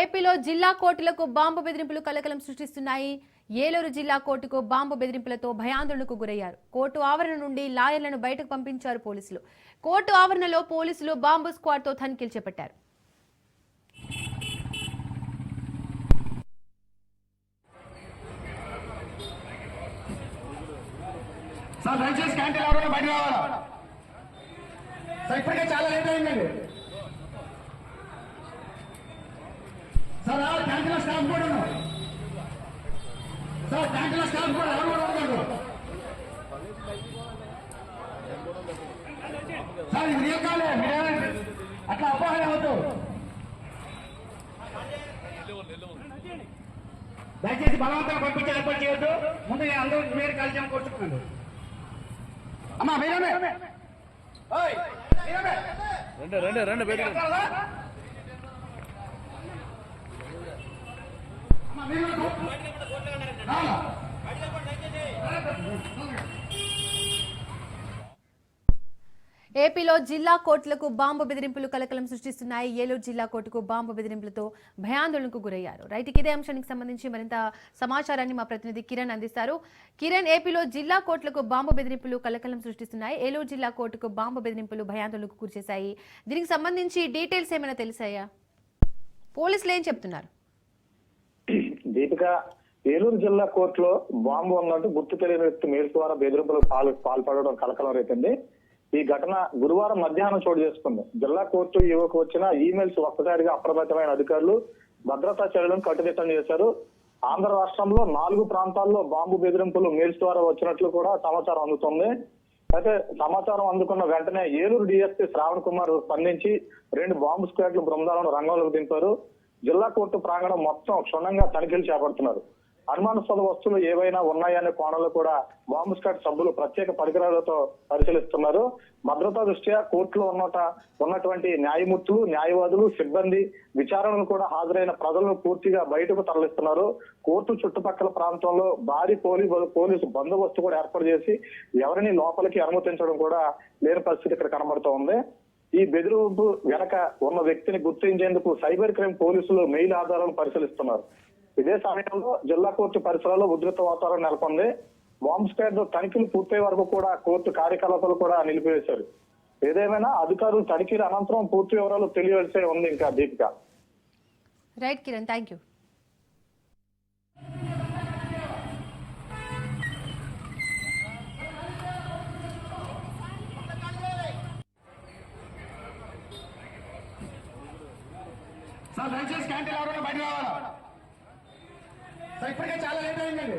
ఏపీలో జిల్లా కోర్టులకు బాంబు బెదిరింపులు కలకలం సృష్టిస్తున్నాయి. ఏలూరు జిల్లా కోర్టుకు బాంబు బెదిరింపులతో భయాందోళనకు గురయ్యారు. కోర్టు ఆవరణ నుండి లాయర్లను బయటకు పంపించారు పోలీసులు. కోర్టు ఆవరణలో పోలీసులు బాంబు స్క్వాడ్తో తనిఖీలు చేపట్టారు. సార్ దయచేసి క్యాంటీన్ ఎవరైనా బయట రావాలా? సార్ ఇప్పటికే చాలా లేట్ అయిందండి. సార్ క్యాంటీన్లో స్టాఫ్ కూడా ఉన్నారు. సార్ క్యాంటీన్లో స్టాఫ్ కూడా ఎవరు కూడా ఉన్నారు సార్ ఇది రియల్ కాలే మీరేమైనా అట్లా అపోహలు అవద్దు దయచేసి బలవంతంగా పంపించే ఏర్పాటు చేయొద్దు. ముందు నేను అందరూ మీరు కలిసి కూర్చున్నాను. అమ్మా మీరమే ఓయ్ మీరమే రండి రండి రండి బయట ఎక్కడరా? అమ్మా మీరు రాలా ఏపీలో జిల్లా కోర్టులకు బాంబు బెదిరింపులు కలకలం సృష్టిస్తున్నాయి. ఏలూరు జిల్లా కోర్టుకు బాంబు బెదిరింపులతో భయాందోళనకు గురయ్యారు. రైట్ ఇదే అంశానికి సంబంధించి మరింత సమాచారాన్ని మా ప్రతినిధి కిరణ్ అందిస్తారు. కిరణ్ ఏపీలో జిల్లా కోర్టులకు బాంబు బెదిరింపులు కలకలం సృష్టిస్తున్నాయి. ఏలూరు జిల్లా కోర్టుకు బాంబు బెదిరింపులు భయాందోళనకు గురిచేశాయి. దీనికి సంబంధించి డీటెయిల్స్ ఏమైనా తెలిసాయా? పోలీసులు ఏం చెప్తున్నారు? దీపిక ఏలూరు జిల్లా కోర్టులో బాంబు ఉన్నట్టు గుర్తు తెలియని వ్యక్తి మేలు ద్వారా బెదిరింపులకు పాల్ పాల్పడడం కలకలం రేపింది ఈ ఘటన గురువారం మధ్యాహ్నం చోటు చేసుకుంది. జిల్లా కోర్టు యువకు వచ్చిన ఈమెయిల్స్ ఒక్కసారిగా అప్రమత్తమైన అధికారులు భద్రతా చర్యలను కట్టుదిట్టం చేశారు. ఆంధ్ర రాష్ట్రంలో నాలుగు ప్రాంతాల్లో బాంబు బెదిరింపులు మెయిల్స్ ద్వారా వచ్చినట్లు కూడా సమాచారం అందుతుంది. అయితే సమాచారం అందుకున్న వెంటనే ఏలూరు డిఎస్పీ శ్రావణ్ కుమార్ స్పందించి రెండు బాంబు స్క్వాడ్లు బృందాలను రంగంలోకి దింపారు. జిల్లా కోర్టు ప్రాంగణం మొత్తం క్షుణ్ణంగా తనిఖీలు చేపడుతున్నారు. అనుమానాస్పద వస్తువులు ఏవైనా ఉన్నాయనే కోణంలో కూడా బాంబు స్క్వాడ్ సభ్యులు ప్రత్యేక పరికరాలతో పరిశీలిస్తున్నారు. భద్రతా దృష్ట్యా కోర్టులో ఉన్నట ఉన్నటువంటి న్యాయమూర్తులు న్యాయవాదులు సిబ్బంది విచారణలు కూడా హాజరైన ప్రజలను పూర్తిగా బయటకు తరలిస్తున్నారు. కోర్టు చుట్టుపక్కల ప్రాంతంలో భారీ పోలీసు పోలీసు బందోబస్తు కూడా ఏర్పాటు చేసి ఎవరిని లోపలికి అనుమతించడం కూడా లేని పరిస్థితి ఇక్కడ కనబడుతూ ఉంది. ఈ బెదిరింపు వెనక ఉన్న వ్యక్తిని గుర్తించేందుకు సైబర్ క్రైమ్ పోలీసులు మెయిల్ ఆధారాలను పరిశీలిస్తున్నారు. ఇదే సమయంలో జిల్లా కోర్టు పరిసరాల్లో ఉధృత వాతావరణం నెలకొంది. బాంబ్ స్క్వాడ్ తనిఖీలు పూర్తయ్యే వరకు కూడా కోర్టు కార్యకలాపాలు కూడా నిలిపివేశారు. ఏదేమైనా అధికారులు తనిఖీల అనంతరం పూర్తి వివరాలు తెలియవలసే ఉంది ఇంకా Deepika. Right Kiran thank you sir దయచేసి క్యాంటీన్ ఎవరైనా బయట రావాలా? ఇప్పటికే చాలా లేట్ అయిందండి.